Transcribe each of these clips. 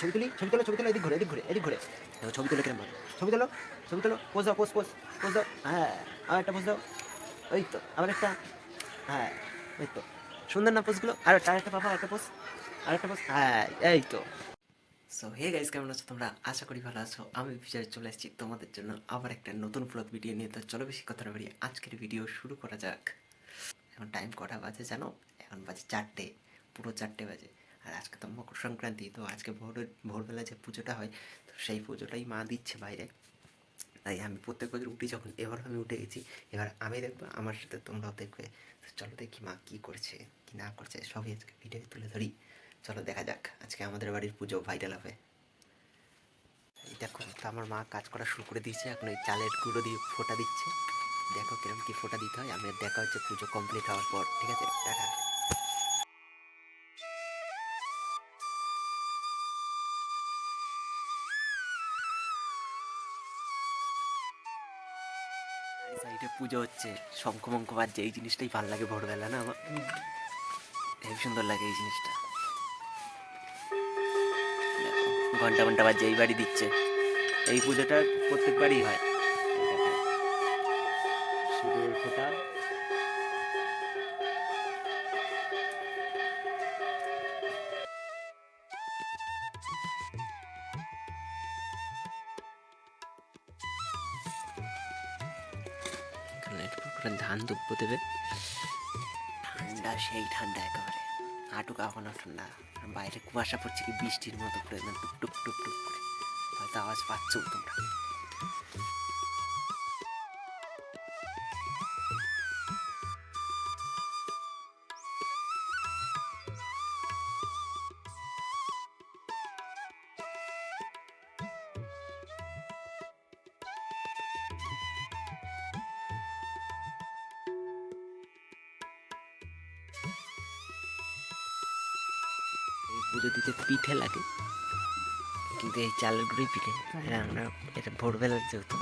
ছবি তুলি, ছবি তোলো ছবি তোলো, এদিক ঘুরে এদিক ঘুরে এদিক ঘুরে। দেখো, ছবি তুলে কেমন ছবি তোলো ছবি তোলো পোজ দাও পোজ পোজ পোজ দাও। হ্যাঁ আর একটা পোজ দাও। ওই তো, আবার একটা। হ্যাঁ ওই তো। সুন্দর না পোজগুলো আর একটা, আরেকটা পাপা একটা পোজ আরেকটা পোজ হ্যাঁ এই তো। সো হে গাইস কেমন আছো তোমরা? আশা করি ভালো আছো। আমি ফিচারে চলে এসেছি তোমাদের জন্য আবার একটা নতুন ব্লগ ভিডিও নিয়ে। তো চলো বেশি কথা বাড়িয়ে আজকের ভিডিও শুরু করা যাক। এখন টাইম কটা বাজে জানো? এখন বাজে চারটে, পুরো চারটে বাজে। আর আজকে তো মকর সংক্রান্তি, তো আজকে ভোর, ভোরবেলা যে পুজোটা হয়, তো সেই পুজোটাই মা দিচ্ছে বাইরে। তাই আমি প্রত্যেক বছর উঠি যখন, এবার আমি উঠে গেছি, এবার আমি দেখব আমার সাথে তোমরাও দেখবে। তো চলো দেখি মা কী করছে, কি না করছে, সবই আজকে ভিডিও তুলে ধরি। চলো দেখা যাক, আজকে আমাদের বাড়ির পুজো ভাইরাল হবে। এই দেখো, তো আমার মা কাজ করা শুরু করে দিয়েছে, এখন ওই চালের গুঁড়ো দিয়ে ফোঁটা দিচ্ছে। দেখো কিরম কি ফোঁটা দিতে হয়, আমি দেখা হচ্ছে পুজো কমপ্লিট হওয়ার পর, ঠিক আছে? টাটা। সাইডে পুজো হচ্ছে। শঙ্খ মঙ্খ বাজছে, এই জিনিসটাই ভালো লাগে ভোরবেলা, না? আমার হেবি সুন্দর লাগে এই জিনিসটা। ঘণ্টা ঘণ্টা বাজছে, এই বাড়ি দিচ্ছে। এই পুজোটা প্রত্যেক বাড়ি হয়। সিঁদুরের ফোঁটা। করে ধান দুব্বো দেবে। ঠান্ডা, সেই ঠান্ডা একেবারে। হাঁটু কাঁপানো ঠান্ডা। বাইরে কুয়াশা পড়ছে কি বৃষ্টির মতো করে একদম টুক টুক টুক টুক করে। হয়তো আওয়াজ পাচ্ছ তোমরা। পুজো দিতে পিঠে লাগে। কিন্তু এই চালের গুঁড়ি পিঠে আমরা এটা ভোরবেলার যেহেতু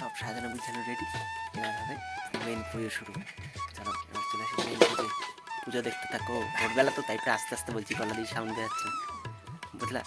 সব সাজানো বিছানো রেডি এবার হবে মেন পুজো শুরু। চলো, এবার চলে আসি মেন পুজো পুজো দেখতে থাকো, ভোরবেলা তো তাই আস্তে আস্তে বলছি, গলা দিয়ে সাউন্ড যাচ্ছে বুঝলা?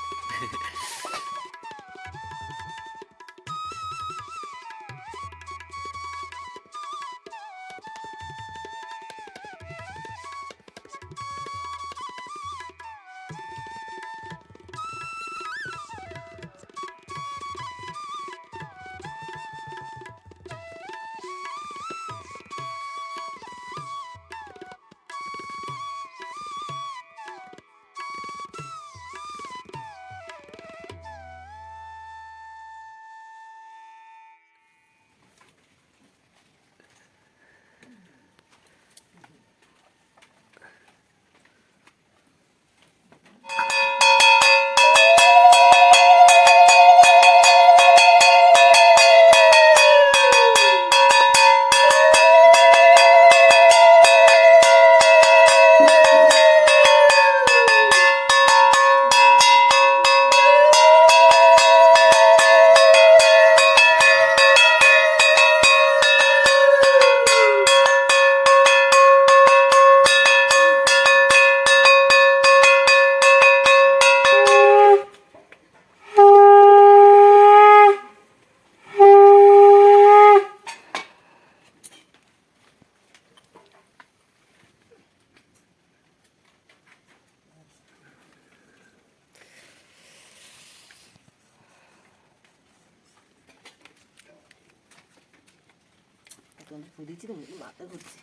দিচ্ছি তো মাথা ঘুরছে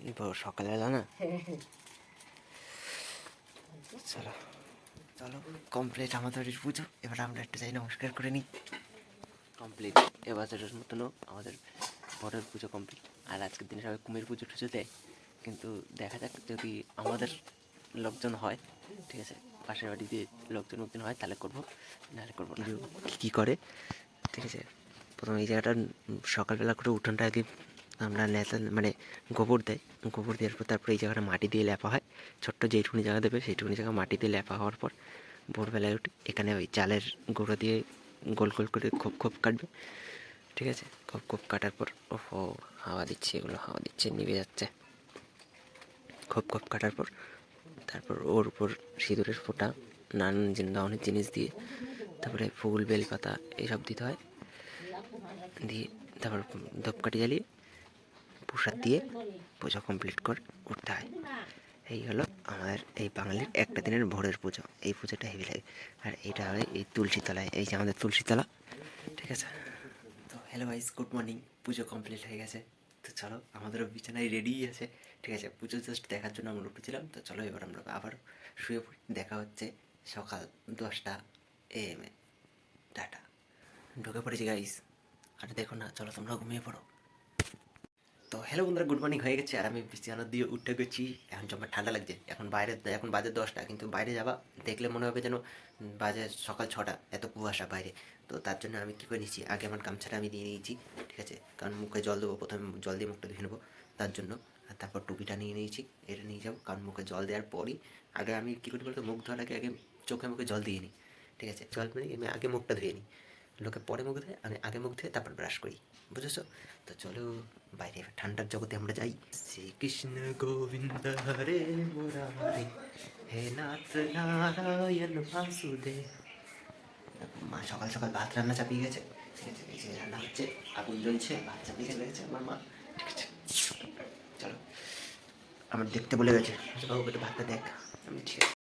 এই সকালবেলা না চলো চলো কমপ্লিট আমাদের বাড়ির পুজো এবার আমরা একটু যাই নমস্কার করে নিই কমপ্লিট এবছরের মতনও আমাদের বড়ের পুজো কমপ্লিট আর আজকের দিনে সবাই কুমির পুজো টুজো দেয় কিন্তু দেখা যাক যদি আমাদের লোকজন হয় ঠিক আছে? পাশের বাড়িতে লোকজন লোকজন হয় তাহলে করব। নাহলে করব না। কী করে? ঠিক আছে। প্রথমে এই জায়গাটা সকালবেলা করে উঠোনটা আগে আমরা লেতা মানে গোবর দেয়। গোবর দেওয়ার পর তারপরে এই জায়গাটা মাটি দিয়ে লেপা হয়। ছোট্ট যেইটুকুনি জায়গা দেবে, সেইটুকুনি জায়গা মাটি দিয়ে লেপা হওয়ার পর ভোরবেলায় উঠে এখানে ওই চালের গুঁড়ো দিয়ে গোল গোল করে খোপ খোপ কাটবে। ঠিক আছে? খোপ খোপ কাটার পর ওহো, হাওয়া দিচ্ছে এগুলো, হাওয়া দিচ্ছে, নিভে যাচ্ছে। খোপ খোপ কাটার পর তারপর ওর উপর সিঁদুরের ফোঁটা, নানান ধরনের জিনিস দিয়ে তারপরে ফুল, বেলপাতা এইসব দিতে হয়। দিয়ে তারপর ধূপকাঠি জ্বালিয়ে প্রসাদ দিয়ে পুজো কমপ্লিট করে উঠতে হয়। এই হলো আমাদের এই বাঙালির একটা দিনের ভোরের পুজো। এই পুজোটা হেভি লাগে। আর এটা হয় এই তুলসী তলায় এই যে আমাদের তুলসী তলা ঠিক আছে? তো hello guys good morning Puja complete হয়ে গেছে। তো চলো, আমাদেরও বিছানায় রেডি আছে। ঠিক আছে? পুজো জাস্ট দেখার জন্য আমরা উঠেছিলাম। তো চলো এবার আমরা আবার শুয়ে পড়ি। দেখা হচ্ছে সকাল দশটা এ এম এ। টাটা। ঢুকে পড়েছি গাইস আর দেখো না, চলো তোমরা ঘুমিয়ে পড়ো। তো হ্যালো বন্ধুরা গুড মর্নিং হয়ে গেছে। আর আমি বিছানা দিয়ে উঠে গেছি। এখন জমা ঠান্ডা লাগছে। এখন বাইরে, এখন বাজে দশটা, কিন্তু বাইরে যাবা, দেখলে মনে হবে যেন বাজে সকাল ছটা, এত কুয়াশা বাইরে। তো তার জন্য আমি কী করে নিচ্ছি? আগে আমার গামছাটা আমি দিয়ে নিয়েছি ঠিক আছে? কারণ মুখে জল দেবো, প্রথমে জল দিয়ে মুখটা ধুয়ে নেব, তার জন্য। আর তারপর টুপিটা নিয়ে নিয়েছি, এটা নিয়ে যাব, কারণ মুখে জল দেওয়ার পরই আগে আমি কী করি বলতো? মুখ ধোয়ার আগে আগে চোখে মুখে জল দিয়ে নিই, ঠিক আছে? জল মানে আমি আগে মুখটা ধুয়ে নিই। লোকে পরে মুখ ধুয়ে, আমি আগে মুখ ধুয়ে তারপর ব্রাশ করি। বুঝেছ? তো চলো, বাইরে ঠান্ডার জগতে আমরা যাই। শ্রীকৃষ্ণ গোবিন্দ হরে মুরারে, হে নাথ নারায়ণ বাসুদেব। মা সকাল সকাল ভাত রান্না চাপিয়ে গেছে। ঠিক আছে রান্না হচ্ছে, আগুন জ্বলছে, ভাত চাপিয়ে গেছে আমার মা। ঠিক আছে, চলো। আমার দেখতে বলে গেছে। বাবু, একটু ভাতটা দেখ। আমি ঠিক আছে।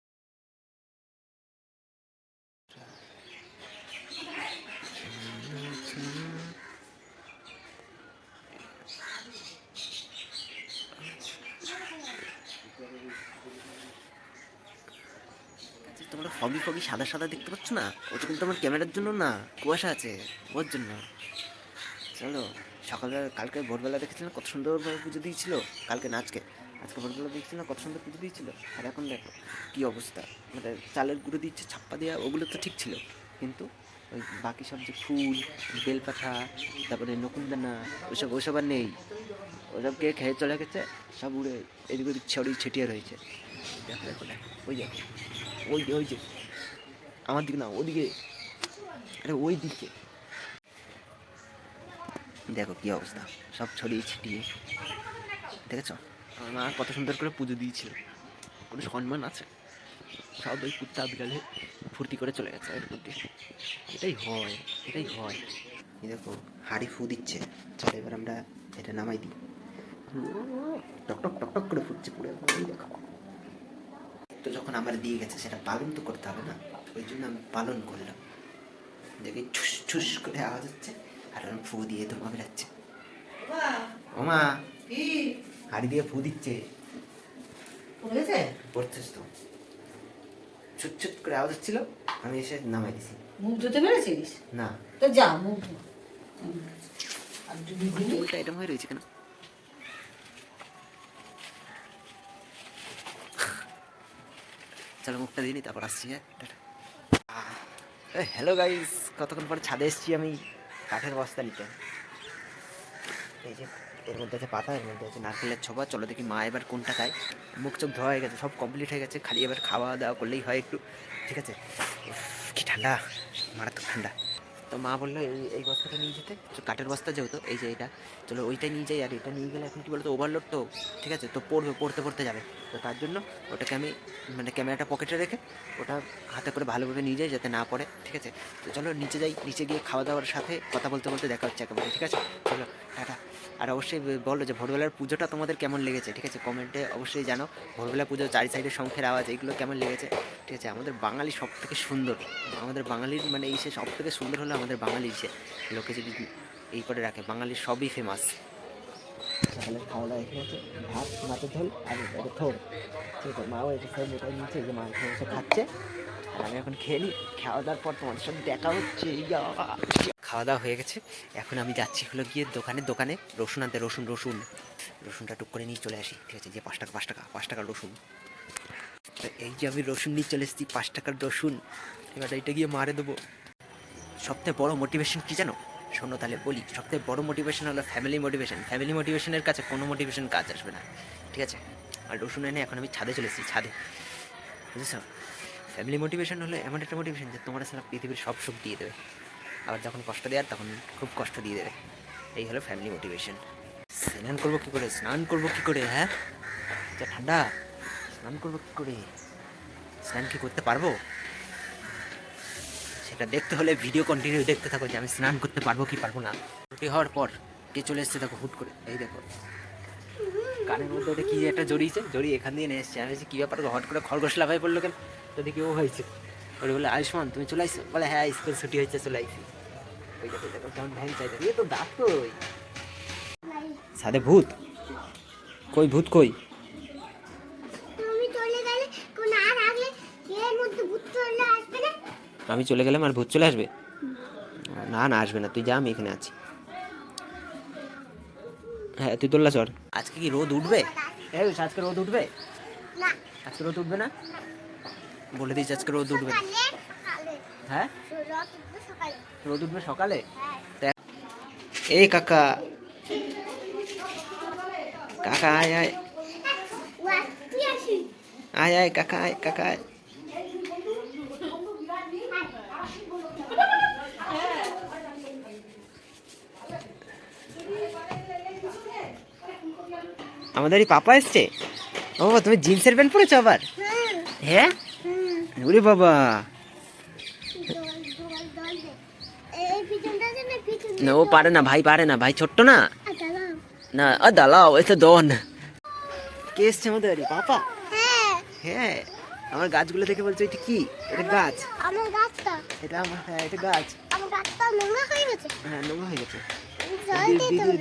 সাদা সাদা দেখতে পাচ্ছ না? ওটা কিন্তু আমার ক্যামেরার জন্য না, কুয়াশা আছে, ওর জন্য। চলো, সকালবেলা, কালকে ভোরবেলা দেখেছিলাম কত সুন্দরভাবে পুজো দিয়েছিল, কালকে না, আজকে। ভোরবেলা দেখছিলাম কত সুন্দর পুজো দিয়েছিল, আর এখন দেখো, কী অবস্থা। মানে চালের গুঁড়ো দিচ্ছে, ছাপ্পা দেওয়া ওগুলো তো ঠিক ছিল। কিন্তু ওই বাকি সব যে ফুল বেলপাতা তারপরে নকুলদানা ওইসব ওইসব আর নেই। ওসব কে খেয়ে চলে গেছে, সব উড়ে এদিক ওদিক ছড়িয়ে ছিটিয়ে রয়েছে। দেখো দেখো দেখো, ওই দেখো ওই ওই যে আমার দিকে না, ওদিকে, আরে ওই দিকে দেখো কি অবস্থা, সব ছড়িয়ে ছিটিয়ে। দেখেছ? আমার মা কত সুন্দর করে পুজো দিয়েছিল। কোনো সম্মান আছে? সব ওই কুত্তা বিড়ালে ফুর্তি করে চলে গেছে এর মধ্যে। এটাই হয় এটাই হয়। এই দেখো, হাড়ি ফু দিচ্ছে। চলো এবার আমরা এটা নামাই দিই। টক টক টক টক করে ফুটছে পুরো। দেখো। তো যখন আমার দিয়ে গেছে, সেটা পালন তো করতে হবে না? ওই জন্য আমি পালন করলাম। দেখি ঠুস ঠুস করে আওয়াজ হচ্ছে আর আমি ফু দিয়ে ধোঁয়া বেরাচ্ছে। ওমা হাড়ি দিয়ে ফু দিচ্ছে। পড়ে পড়ছিস তো। ছুট ছুট করে আওয়াজ হচ্ছিল আমি এসে নামাই দিছি। মুখ ধুতে পেরেছিস? না। তো যা মুখ ধো। আইটেম হয়ে রয়েছে কেন? চলো মুখটা দিয়ে নি তারপর আসছি হ্যাঁ? হ্যালো গাইস কতক্ষণ পরে ছাদে এসেছি আমি কাঠের বস্তা নিতে। এই যে, এর মধ্যে আছে পাতা, এর মধ্যে আছে নারকেলের ছোবা চলো দেখি মা এবার কোনটা খায়। মুখ চোখ ধোয়া হয়ে গেছে, সব কমপ্লিট হয়ে গেছে। খালি এবার খাওয়া দাওয়া করলেই হয় একটু। ঠিক আছে? কি ঠান্ডা, মারাত্মক ঠান্ডা। তো মা বলল, এই এই বস্তাটা নিয়ে যেতে। কাঠের বস্তা যেহেতু, এই যে এটা, চলো ওইটা নিয়ে যাই, আর এটা নিয়ে গেলে এখন কী বলতো ওভারলোড তো, ঠিক আছে? তো পড়বে, পড়তে পড়তে যাবে। তো তার জন্য ওটাকে আমি মানে ক্যামেরাটা পকেটে রেখে ওটা হাতে করে ভালোভাবে নিয়ে যাই, যাতে না পড়ে, ঠিক আছে? তো চলো নিচে যাই, নিচে গিয়ে খাওয়া দাওয়ার সাথে কথা বলতে বলতে দেখা হচ্ছে একেবারে, ঠিক আছে? চলো, টাটা। আর অবশ্যই বলো যে ভোরবেলার পুজোটা তোমাদের কেমন লেগেছে? ঠিক আছে কমেন্টে অবশ্যই জানো ভোরবেলা পুজো, চারি সাইডে শঙ্খের আওয়াজ, এগুলো কেমন লেগেছে? ঠিক আছে, আমাদের বাঙালি সব থেকে সুন্দর। আমাদের বাঙালির মানে এই সে সব থেকে সুন্দর হলো আমাদের বাঙালির সে। লোকে যদি এই করে রাখে বাঙালির সবই ফেমাস সকালের খাওয়া দাওয়া এখানে ভাত, মাছের ঝোল আর এটা ঠিক আছে, মাও এটা সব ওটাই নিচ্ছে যে মা এখানে খাচ্ছে। আর আমি এখন খেয়ে নিই খাওয়া দাওয়ার পর তোমাদের সাথে দেখা হচ্ছে। খাওয়া দাওয়া হয়ে গেছে। এখন আমি যাচ্ছি হলো গিয়ে দোকানে দোকানে রসুন আনতে, রসুন রসুন। রসুনটা টুক করে নিয়ে চলে আসি। ঠিক আছে, যে পাঁচ টাকা পাঁচ টাকা, পাঁচ টাকার রসুন। তো এই যে আমি রসুন নিয়ে চলে এসেছি, পাঁচ টাকার রসুন। এবার এইটা গিয়ে মারে দেবো। সবথেকে বড় মোটিভেশন কী জানো? শোনো তাহলে বলি সবথেকে বড় মোটিভেশন হলো ফ্যামিলি মোটিভেশন ফ্যামিলি মোটিভেশনের কাছে কোনো মোটিভেশন কাজ আসবে না। ঠিক আছে? আর রসুন এনে এখন আমি ছাদে চলে এসেছি, ছাদে। বুঝেছ? ফ্যামিলি মোটিভেশন হলো এমন একটা মোটিভেশন যে তোমার সারা পৃথিবীর সব সুখ দিয়ে দেবে। আবার যখন কষ্ট দেওয়ার তখন খুব কষ্ট দিয়ে দেবে। এই হলো ফ্যামিলি মোটিভেশন স্নান করব কী করে? স্নান করব কী করে হ্যাঁ? যা ঠান্ডা, স্নান করব কী করে? স্নান কি করতে পারব? সেটা দেখতে হলে ভিডিও কন্টিনিউ দেখতে থাকো যে আমি স্নান করতে পারব কি পারব না। রুটি হওয়ার পর কে চলে এসছে দেখো হুট করে। এই দেখো। কানের মধ্যে ওটা কি একটা জড়িয়েছে? জড়িয়ে এখান দিয়ে নিয়ে এসছে। আমি কি ব্যাপার হট করে খরগোশ লাফাই পড়ল কেন? দেখি ও হয়েছে। ওরে বলে আয়ুষ্মান তুমি চলে আসছো বলে হ্যাঁ স্কুল ছুটি হয়েছে চলে কেমন ভ্যান চাইতে ইয়ে তো দাঁত কই? সাদে ভূত? কই ভূত কই? চলে ভূত চলে আসবে না? আমি চলে গেলাম আর ভূত চলে আসবে? না না আসবে না। তুই যা আমি এখানে আছি। হ্যাঁ তুই তোল্লা চর আজকে কি রোদ উঠবে? আজকে রোদ উঠবে? না। আজকে রোদ উঠবে না। বলে দিয়েছি আজকে রোদ উঠবে হ্যাঁ? রোদ উঠবে সকালে? হ্যাঁ এই কাকা। কাকা আয় আয়। আয় আয় কাকা আয় কাকা আয়। আমাদের এই পাপা এসছে? ও তুমি জিন্সের প্যান্ট পরেছো আবার? হ্যাঁ। হুম ওরে বাবা। না ও পারে না ভাই পারে না ভাই ছোট্ট না? না না আ দাঁড়াও এ তো দন। কে এসছে আমাদের বাড়ি? পাপা হ্যাঁ আমার গাছগুলো দেখে বলছো এটা কি? এটা গাছ। আমার গাছটা এটা আমার হ্যাঁ এটা গাছ। আমার গাছটা নোংরা হয়ে গেছে। হ্যাঁ নোংরা হয়ে গেছে।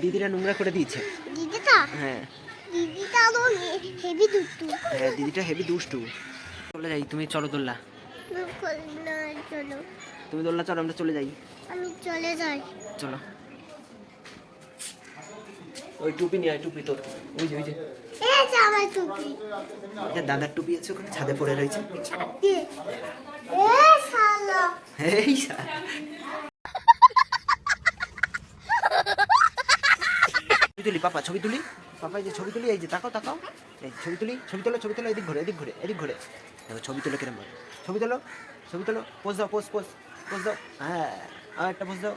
দিদিরা নোংরা করে দিয়েছে। দিদিটা? হ্যাঁ। দিদিটা তো হেভি দুষ্টু। হ্যাঁ দিদিটা হেভি দুষ্টু। চলে যাই তুমি চলো দোল্লা। তুমি দোল্লা চলো আমরা চলে যাই। আমি চলে যাই। চলো। ওই টুপি নিয়ে আয় টুপি তোর। ওই যে ওই যে। এই যে আমার টুপি। এটা দাদার টুপি আছে ওখানে ছাদে পড়ে রয়েছে। এ শালা। এই ছবি তুলি পাপা ছবি তুলি। পাপা এই যে ছবি তুলি এই যে তাকাও তাকাও। এই ছবি তুলি ছবি তোলো ছবি তোলো এদিক ঘুরে এদিক ঘুরে এদিক ঘুরে। দেখো ছবি তোলো কিরম ভাবে? ছবি তোলো ছবি তোলো পোজ দাও পোজ পোজ পোজ দাও। হ্যাঁ আর একটা পোজ দাও।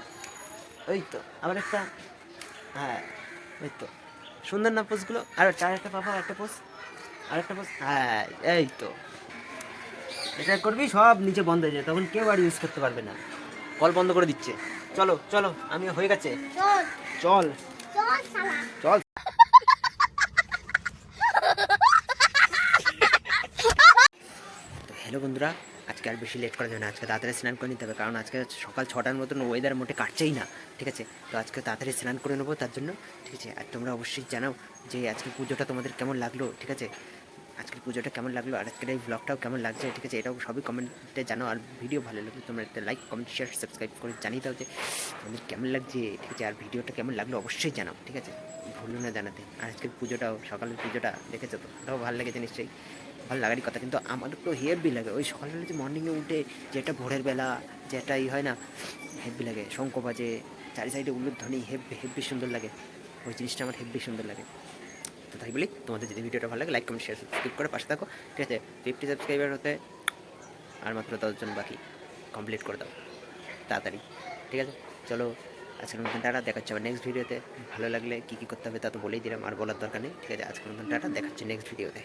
ওই তো আবার একটা। হ্যাঁ ওই তো। সুন্দর না পোজগুলো আর একটা আর একটা পাপা একটা পোজ আর একটা পোজ হ্যাঁ এই তো। এটা করবি সব নিচে বন্ধ হয়ে যায় তখন কেউ আর ইউজ করতে পারবে না। কল বন্ধ করে দিচ্ছে। চলো চলো আমি হয়ে গেছে। চল। চল চল শালা চল তো হ্যালো বন্ধুরা, আজকে আর বেশি লেট করা যাবে না। আজকে তাড়াতাড়ি স্নান করে নিতে হবে, কারণ আজকে সকাল ছটার মতন ওয়েদার মোটে কাটছেই না, ঠিক আছে? তো আজকে তাড়াতাড়ি স্নান করে নেব তার জন্য, ঠিক আছে? আর তোমরা অবশ্যই জানাও যে আজকে পুজোটা তোমাদের কেমন লাগল, ঠিক আছে? আজকের পুজোটা কেমন লাগল, আর আজকের এই ব্লগটাও কেমন লাগছে, ঠিক আছে? এটাও সবই কমেন্টে জানাও, আর ভিডিও ভালো লাগলে তোমরা একটা লাইক কমেন্ট শেয়ার সাবস্ক্রাইব করে জানিয়ে দাও যে আমাদের কেমন লাগছে, ঠিক আছে? আর ভিডিওটা কেমন লাগল অবশ্যই জানাও, ঠিক আছে? ভুলো না জানাতে। আর আজকের পুজোটাও, সকালের পুজোটা দেখেছ তো? ওটাও ভালো লেগেছে নিশ্চয়ই। ভালো লাগারই কথা। কিন্তু আমার তো হেভি লাগে। ওই সকালবেলা যে মর্নিংয়ে উঠে যেটা ভোরের বেলা যেটা ই হয় না হেভি লাগে। শঙ্খ বাজে চারি সাইডে উল্লুর উলুধ্বনি হেভি হেভি সুন্দর লাগে। ওই জিনিসটা আমার হেভি সুন্দর লাগে। তো তাই বলি, তোমাদের যদি ভিডিওটা ভালো লাগে লাইক কমেন্ট শেয়ার সাবস্ক্রাইব করে পাশে থাকো। ঠিক আছে? ফিফটি সাবস্ক্রাইবার হতে আর মাত্র দশজন বাকি কমপ্লিট করে দাও। তাড়াতাড়ি। ঠিক আছে? চলো, আজকের মতন টাটা। দেখাচ্ছে আবার নেক্সট ভিডিওতে ভালো লাগলে কী কী করতে হবে তা তো বলেই দিলাম, আর বলার দরকার নেই। ঠিক আছে? আজকের মতন টাটা। দেখাচ্ছে নেক্সট ভিডিওতে